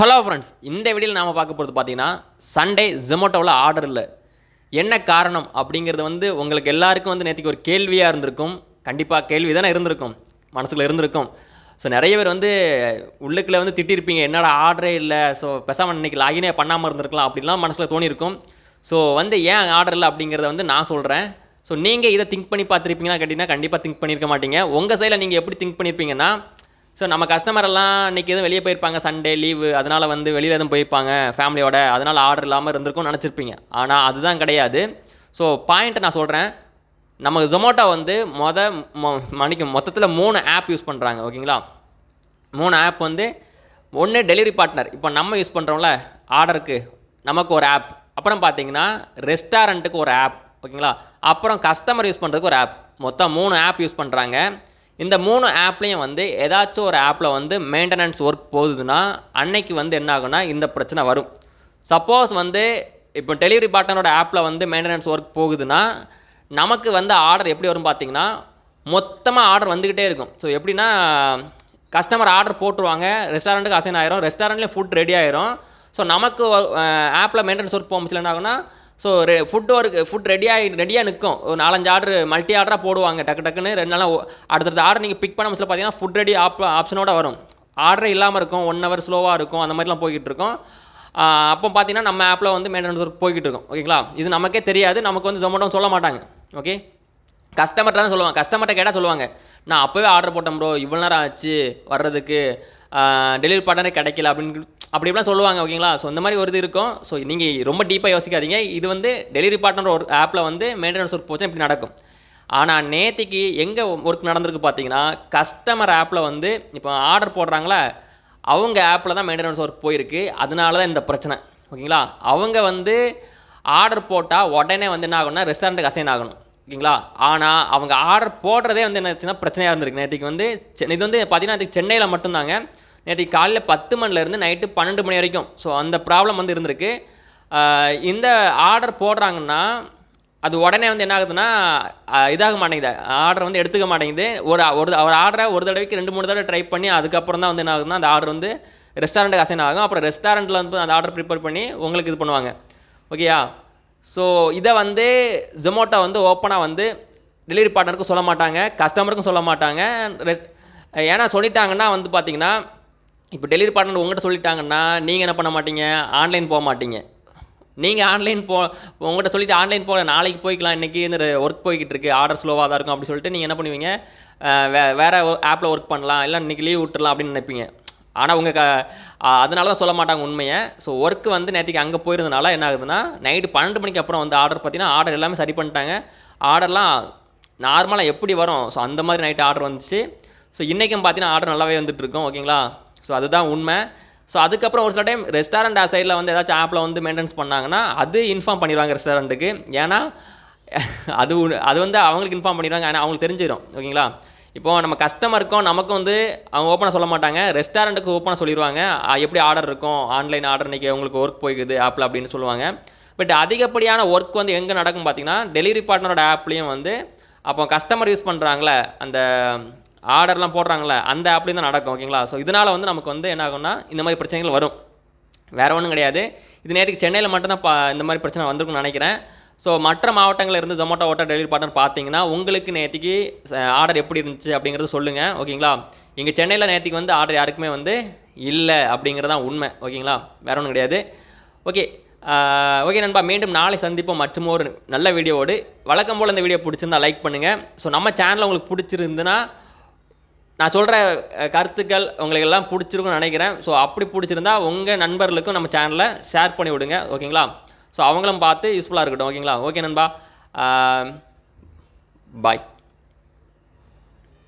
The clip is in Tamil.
ஹலோ ஃப்ரெண்ட்ஸ் இந்த வீடியோவில் நாம் பார்க்க போகிறது பார்த்தீங்கன்னா சண்டே ஜொமேட்டோவில் ஆர்டர் இல்லை. என்ன காரணம் அப்படிங்கிறது வந்து உங்களுக்கு எல்லாருக்கும் வந்து நேற்றுக்கு ஒரு கேள்வியாக இருந்திருக்கும். கண்டிப்பாக கேள்வி தானே இருந்திருக்கும். மனசில் இருந்திருக்கும். ஸோ நிறைய பேர் வந்து உள்ளுக்குள்ளே வந்து திட்டிருப்பீங்க என்னடா ஆர்டரே இல்லை. ஸோ பெசாமல் இன்னைக்கு லாகினே பண்ணாமல் இருந்திருக்கலாம். அப்படின்லாம் மனசில் தோணியிருக்கும். ஸோ வந்து ஏன் ஆர்டர் இல்லை அப்படிங்கிறத வந்து நான் சொல்கிறேன் ஸோ நீங்கள் இதை திங்க் பண்ணி பார்த்துருப்பீங்களா கேட்டிங்கன்னா கண்டிப்பாக திங்க் பண்ணியிருக்க மாட்டீங்க. உங்கள் சைடில் நீங்கள் எப்படி திங்க் பண்ணியிருப்பீங்கன்னா ஸோ நம்ம கஸ்டமர் எல்லாம் இன்றைக்கி எதுவும் வெளியே போயிருப்பாங்க சண்டே லீவு அதனால் வந்து வெளியில் எதுவும் போயிருப்பாங்க ஃபேமிலியோட அதனால் ஆர்டர் இல்லாமல் இருந்திருக்கும்னு நினச்சிருப்பீங்க. ஆனால் அதுதான் கிடையாது. ஸோ பாயிண்ட்டை நான் சொல்கிறேன் நம்ம ஜொமேட்டோ வந்து மொத மொ மணிக்கு மொத்தத்தில் மூணு ஆப் யூஸ் பண்ணுறாங்க ஓகேங்களா? மூணு ஆப் வந்து ஒன்று டெலிவரி பார்ட்னர் இப்போ நம்ம யூஸ் பண்ணுறோம்ல ஆர்டருக்கு நமக்கு ஒரு ஆப் அப்புறம் பார்த்தீங்கன்னா ரெஸ்டாரண்ட்டுக்கு ஒரு ஆப் ஓகேங்களா? அப்புறம் கஸ்டமர் யூஸ் பண்ணுறதுக்கு ஒரு ஆப் மொத்தம் மூணு ஆப் யூஸ் பண்ணுறாங்க இந்த மூணு ஆப்லேயும் வந்து ஏதாச்சும் ஒரு ஆப்பில் வந்து மெயின்டெனன்ஸ் ஒர்க் போகுதுன்னா அன்னைக்கு வந்து என்ன ஆகும்னா இந்த பிரச்சனை வரும். சப்போஸ் வந்து இப்போ டெலிவரி பார்ட்னரோட ஆப்பில் வந்து மெயின்டெனன்ஸ் ஒர்க் போகுதுன்னா நமக்கு வந்து ஆர்டர் எப்படி வரும் பார்த்தீங்கன்னா மொத்தமாக ஆர்டர் வந்துக்கிட்டே இருக்கும். ஸோ எப்படின்னா கஸ்டமர் ஆர்டர் போட்டுருவாங்க ரெஸ்டாரண்ட்டுக்கு அசைன் ஆயிரும் ரெஸ்டாரண்ட்லேயே ஃபுட் ரெடி ஆயிரும். ஸோ நமக்கு ஆப்பில் மெயின்டெனன்ஸ் ஒர்க் போக என்ன ஆகும்னா ஸோ ரெ ஃபுட் ஒர்க் ஃபுட் ரெடியாக ரெடியாக நிற்கும் ஒரு நாலஞ்சு ஆர்டர் மல்டி ஆர்டராக போடுவாங்க டக்கு டக்குன்னு. ரெண்டு நாளாக அடுத்தடுத்த ஆர்டர் நீங்கள் பிக் பண்ண முடியல பார்த்தீங்கன்னா ஃபுட் ரெடி ஆப் ஆப்ஷனோட வரும். ஆர்டர் இல்லாமல் இருக்கும் ஒன் ஹவர் ஸ்லோவாக இருக்கும் அந்த மாதிரிலாம் போய்கிட்டு இருக்கும். அப்போ பார்த்தீங்கன்னா நம்ம ஆப்பில் வந்து மெயின்டெனன்ஸ் ஒர்க் போய்கிட்டு இருக்கும். ஓகேங்களா இது நமக்கே தெரியாது நமக்கு வந்து ஜொமேட்டோ சொல்ல மாட்டாங்க. ஓகே கஸ்டமர்கிட்ட தான் சொல்லுவாங்க. கஸ்டமர்கிட்ட கேட்டால் சொல்லுவாங்க. நான் அப்போவே ஆர்டர் போட்டேன் ப்ரோ இவ்வளோ நேரம் ஆச்சு வர்றதுக்கு. டெலிவரி பார்ட்னரே கிடைக்கல அப்படின்னு அப்படி இப்படிலாம் சொல்லுவாங்க ஓகேங்களா ஸோ இந்த மாதிரி ஒரு இது இருக்கும். ஸோ நீங்கள் ரொம்ப டீப்பாக யோசிக்காதீங்க. இது வந்து டெலிவரி பார்ட்னர் ஒரு ஆப்பில் வந்து மெயின்டெனன்ஸ் ஒர்க் போச்சு இப்படி நடக்கும். ஆனால் நேற்றுக்கு எங்கே ஒர்க் நடந்திருக்கு பார்த்தீங்கன்னா கஸ்டமர் ஆப்பில் வந்து இப்போ ஆர்டர் போடுறாங்களா? அவங்க ஆப்பில் தான் மெயின்டெனன்ஸ் ஒர்க் போயிருக்கு. அதனால தான் இந்த பிரச்சனை ஓகேங்களா அவங்க வந்து ஆர்டர் போட்டால் உடனே வந்து என்ன ஆகும்னா ரெஸ்டாரண்ட்டுக்கு அசைன் ஆகணும். ஓகேங்களா? ஆனால் அவங்க ஆர்டர் போடுறதே வந்து என்னாச்சுன்னா பிரச்சனையாக இருந்திருக்கு. நேற்றுக்கு வந்து சென் இது வந்து பார்த்தீங்கன்னா சென்னையில் மட்டும்தாங்க. நேற்றுக்கு காலையில் பத்து மணிலேருந்து நைட்டு பன்னெண்டு மணி வரைக்கும். ஸோ அந்த ப்ராப்ளம் வந்து இருந்திருக்கு. இந்த ஆர்டர் போடுறாங்கன்னா அது உடனே வந்து என்ன ஆகுதுன்னா இதாக மாட்டேங்குது. ஆர்டர் வந்து எடுத்துக்க மாட்டேங்குது. ஒரு ஒரு ஒரு ஆர்டரை ஒரு தடவைக்கு ரெண்டு மூணு தடவை ட்ரை பண்ணி அதுக்கப்புறம் தான் வந்து என்ன ஆகுதுன்னா அந்த ஆர்டர் வந்து ரெஸ்டாரண்ட்டுக்கு அசைன் ஆகும். அப்புறம் ரெஸ்டாரண்ட்டில் வந்து அந்த ஆர்டர் ப்ரிப்பேர் பண்ணி உங்களுக்கு இது பண்ணுவாங்க. ஓகேயா? ஸோ இதை வந்து ஜொமேட்டோ வந்து ஓப்பனாக வந்து டெலிவரி பார்ட்னருக்கும் சொல்ல மாட்டாங்க கஸ்டமருக்கும் சொல்ல மாட்டாங்க. ஏன்னா சொல்லிட்டாங்கன்னா வந்து பார்த்தீங்கன்னா இப்போ டெலிவரி பார்ட்னர் உங்கள்கிட்ட சொல்லிட்டாங்கன்னா நீங்கள் என்ன பண்ண மாட்டீங்க? ஆன்லைன் போக மாட்டீங்க. நீங்கள் ஆன்லைன் போ உங்கள்கிட்ட சொல்லிட்டு ஆன்லைன் போக நாளைக்கு போய்க்கலாம் இன்றைக்கி இந்த ஒர்க் போய்கிட்டு இருக்குது ஆர்டர் ஸ்லோவாக தான் இருக்கும் அப்படி சொல்லிட்டு நீங்கள் என்ன பண்ணுவீங்க? வே வேறு ஆப்பில் ஒர்க் பண்ணலாம் இல்லை இன்றைக்கி லீவ் விட்டுறலாம் அப்படின்னு நினைப்பீங்க. ஆனால் உங்கள் க அதனால தான் சொல்ல மாட்டாங்க உண்மையை. ஸோ ஒர்க்கு வந்து நேற்றுக்கு அங்கே போயிருந்தனால என்ன ஆகுதுன்னா நைட்டு பன்னெண்டு மணிக்கு அப்புறம் வந்து ஆர்டர் பார்த்தீங்கன்னா ஆர்டர் எல்லாமே சரி பண்ணிட்டாங்க. ஆர்டர்லாம் நார்மலாக எப்படி வரும்? ஸோ அந்த மாதிரி நைட்டு ஆர்டர் வந்துச்சு. ஸோ இன்றைக்கும் பார்த்தீங்கன்னா ஆர்டர் நல்லாவே வந்துட்டுருக்கோம் ஓகேங்களா? ஸோ அதுதான் உண்மை. ஸோ அதுக்கப்புறம் ஒரு சில டைம் ரெஸ்டாரண்ட் சைடில் வந்து ஏதாச்சும் ஆப்பில் வந்து மெயின்டெனன்ஸ் பண்ணாங்கன்னா அது இன்ஃபார்ம் பண்ணிடுவாங்க ரெஸ்டாரண்ட்டுக்கு ஏன்னா அது அது வந்து அவங்களுக்கு இன்ஃபார்ம் பண்ணிடுவாங்க. ஆனால் அவங்களுக்கு தெரிஞ்சிடும் ஓகேங்களா? இப்போது நம்ம கஸ்டமருக்கும் நமக்கும் வந்து அவங்க ஓப்பனாக சொல்ல மாட்டாங்க. ரெஸ்டாரண்ட்டுக்கு ஓப்பனாக சொல்லிடுவாங்க எப்படி ஆர்டர் இருக்கும்? ஆன்லைன் ஆர்டர் இன்றைக்கி உங்களுக்கு ஒர்க் போய்க்குது ஆப்பில் அப்படின்னு சொல்லுவாங்க. பட் அதிகப்படியான ஒர்க் வந்து எங்கே நடக்கும் பார்த்தீங்கன்னா டெலிவரி பார்ட்னரோட ஆப்லேயும் வந்து அப்போ கஸ்டமர் யூஸ் பண்ணுறாங்களே அந்த ஆர்டர்லாம் போடுறாங்களே அந்த ஆப்லேயும் தான் நடக்கும் ஓகேங்களா ஸோ இதனால் வந்து நமக்கு வந்து என்ன ஆகும்னா இந்த மாதிரி பிரச்சனைகள் வரும். வேறு ஒன்றும் கிடையாது. இது நேற்றுக்கு சென்னையில் மட்டும்தான் பா இந்த மாதிரி பிரச்சனை வந்திருக்கும்னு நினைக்கிறேன். ஸோ மற்ற மாவட்டங்களில் இருந்து ஜொமேட்டோ ஓட்ட டெலிவரி பார்ட்னர் பார்த்தீங்கன்னா உங்களுக்கு நேற்றுக்கு ஆர்டர் எப்படி இருந்துச்சு அப்படிங்கிறது சொல்லுங்கள் ஓகேங்களா? இங்கே சென்னையில் நேற்றுக்கு வந்து ஆர்டர் யாருக்குமே வந்து இல்லை அப்படிங்கிறது தான் உண்மை ஓகேங்களா? வேற ஒன்றும் கிடையாது. ஓகே ஓகே நண்பா மீண்டும் நாளை சந்திப்போம் மற்றும் ஒரு நல்ல வீடியோவோடு. வழக்கம் போல் இந்த வீடியோ பிடிச்சிருந்தா லைக் பண்ணுங்கள் ஸோ நம்ம சேனல் உங்களுக்கு பிடிச்சிருந்துன்னா நான் சொல்கிற கருத்துக்கள் உங்களுக்கு எல்லாம் பிடிச்சிருக்கும்னு நினைக்கிறேன். ஸோ அப்படி பிடிச்சிருந்தா உங்கள் நண்பர்களுக்கும் நம்ம சேனலை ஷேர் பண்ணி விடுங்க ஓகேங்களா? ஸோ அவங்களும் பார்த்து யூஸ்ஃபுல்லாக இருக்கட்டும் ஓகேங்களா ஓகே நண்பா. பாய்